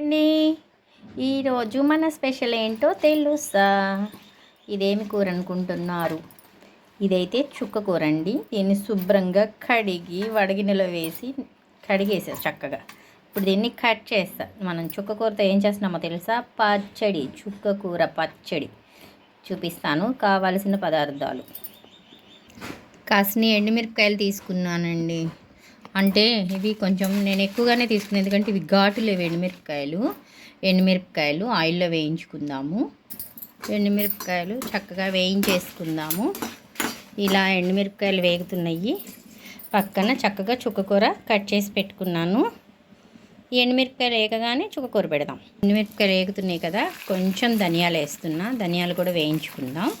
అండి ఈరోజు మన స్పెషల్ ఏంటో తెలుసా? ఇదేమి కూర అనుకుంటున్నారు? ఇదైతే చుక్క కూర అండి. దీన్ని శుభ్రంగా కడిగి వడగినెలో వేసి కడిగేసారు చక్కగా. ఇప్పుడు దీన్ని కట్ చేస్తా. మనం చుక్క కూరతో ఏం చేస్తున్నామో తెలుసా? పచ్చడి చుక్క కూర పచ్చడి. చూపిస్తాను కావలసిన పదార్థాలు. కాసిన ఎండుమిరపకాయలు తీసుకున్నానండి. అంటే ఇవి కొంచెం నేను ఎక్కువగానే తీసుకున్నాను ఎందుకంటే ఇవి ఘాటు లేవు ఎండుమిరపకాయలు ఎండుమిరపకాయలు ఆయిల్లో వేయించుకుందాము. ఎండుమిరపకాయలు చక్కగా వేయించేసుకుందాము. ఇలా ఎండుమిరపకాయలు వేగుతున్నాయి. పక్కన చక్కగా చుక్కకూర కట్ చేసి పెట్టుకున్నాను. ఎండుమిరపకాయలు వేగగానే చుక్కకూర పెడదాం. ఎండుమిరపకాయలు వేగుతున్నాయి కదా కొంచెం ధనియాలు వేస్తున్నా. ధనియాలు కూడా వేయించుకుందాం.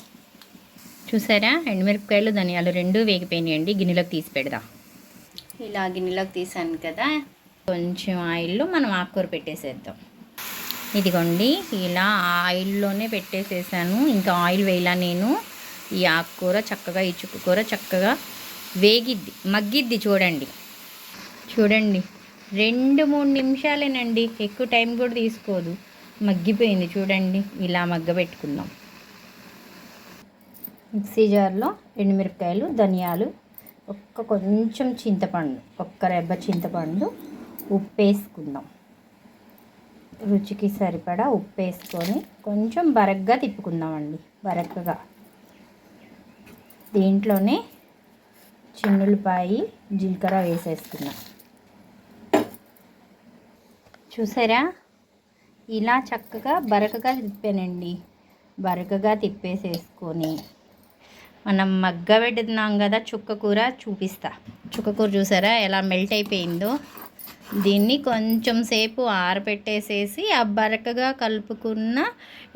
చూసారా? ఎండుమిరపకాయలు ధనియాలు రెండూ వేగిపోయినాయండి. గిన్నెలోకి తీసి పెడదాం. ఇలా గిన్నెలోకి తీసాను కదా. కొంచెం ఆయిల్లో మనం ఆకుకూర పెట్టేసేద్దాం. ఇదిగోండి ఇలా ఆయిల్లోనే పెట్టేసేసాను. ఇంకా ఆయిల్ వేయలా నేను. ఈ ఆకుకూర చక్కగా ఈ చుక్కకూర చక్కగా వేగిద్ది మగ్గిద్ది చూడండి. చూడండి రెండు మూడు నిమిషాలేనండి ఎక్కువ టైం కూడా తీసుకోదు. మగ్గిపోయింది చూడండి ఇలా మగ్గబెట్టుకుందాం. మిక్సీ జార్లో ఎండుమిరపకాయలు ధనియాలు ఒక్క కొంచెం చింతపండు ఒక్క రెబ్బ చింతపండు ఉప్పు వేసుకుందాం రుచికి సరిపడా ఉప్పు వేసుకొని కొంచెం బరగ్గా తిప్పుకుందామండి బరగ్గా. దీంట్లోనే చిన్నులపాయి జీలకర్ర వేసేసుకున్నాం చూసారా? ఇలా చక్కగా బరకగా తిప్పానండి. బరకగా తిప్పేసేసుకొని మనం మగ్గ పెడుతున్నాం కదా చుక్క కూర చూపిస్తా. చుక్క కూర చూసారా? ఎలా మెల్ట్ అయిపోయిందో. దీన్ని కొంచెం సేపు ఆరబెట్టేసేసి ఆ బరకగా కలుపుకున్న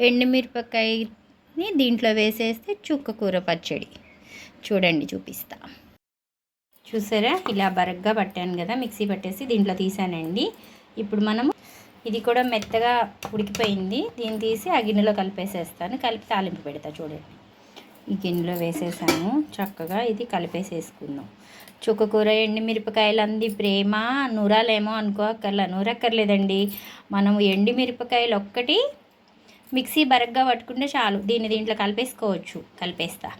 ఎండుమిరపకాయని దీంట్లో వేసేస్తే చుక్క కూర పచ్చడి. చూడండి చూపిస్తా. చూసారా? ఇలా బరగ్గా పట్టాను కదా మిక్సీ పట్టేసి దీంట్లో తీసానండి. ఇప్పుడు మనము ఇది కూడా మెత్తగా ఉడికిపోయింది. దీన్ని తీసి ఆ గిన్నెలో కలిపేసేస్తాను. కలిపి తాలింపు పెడతా చూడండి. ఈ గిన్నెలో వేసేసాము. చక్కగా ఇది కలిపేసేసుకుందాం. చుక్కకూర ఎండి మిరపకాయలు అంది. ప్రేమ నూరాలేమో అనుకోక్కర్లా నూరక్కర్లేదండి. మనం ఎండి మిరపకాయలు ఒక్కటి మిక్సీ బరగ్గా పట్టుకుంటే చాలు. దీన్ని దీంట్లో కలిపేసుకోవచ్చు. కలిపేస్తా.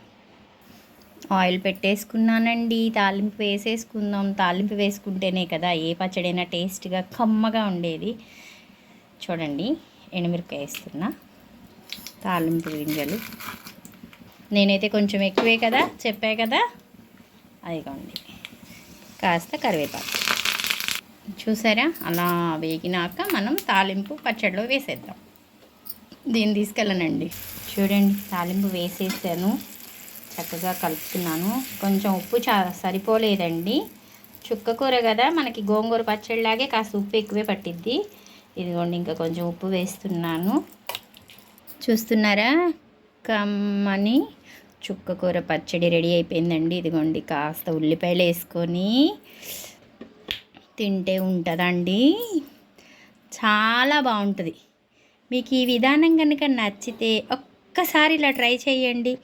ఆయిల్ పెట్టేసుకున్నానండి. తాలింపు వేసేసుకుందాం. తాలింపు వేసుకుంటేనే కదా ఏ పచ్చడైనా టేస్ట్గా కమ్మగా ఉండేది. చూడండి ఎండుమిరపకాయ వేస్తున్నా. తాలింపు గింజలు. నేనైతే కొంచెం ఎక్కువే కదా చెప్పా కదా? అదిగోండి. కాస్త కరివేపాకు. చూసారా? అలా వేగినాక మనం తాలింపు పచ్చడిలో వేసేద్దాం. దీన్ని తీసుకెళ్ళనండి. చూడండి తాలింపు వేసేసాను. చక్కగా కలుపుతున్నాను. కొంచెం ఉప్పు చా సరిపోలేదండి. చుక్క కూర కదా మనకి గోంగూర పచ్చడిలాగే కాస్త ఉప్పు ఎక్కువే పట్టిద్ది. ఇదిగోండి ఇంకా కొంచెం ఉప్పు వేస్తున్నాను. చూస్తున్నారా? కమ్మని చుక్క కూర పచ్చడి రెడీ అయిపోయిందండి. ఇదిగోండి కాస్త ఉల్లిపాయలు వేసుకొని తింటే ఉంటుందండి. చాలా బాగుంటుంది. మీకు ఈ విధానం కనుక నచ్చితే ఒక్కసారి ఇలా ట్రై చేయండి.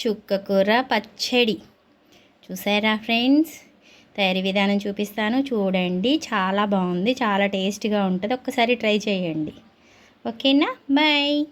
చుక్క కూర పచ్చడి. చూసారా ఫ్రెండ్స్? తయారీ విధానం చూపిస్తాను. చూడండి చాలా బాగుంది చాలా టేస్ట్గా ఉంటుంది. ఒక్కసారి ట్రై చేయండి. ఓకేనా? బాయ్.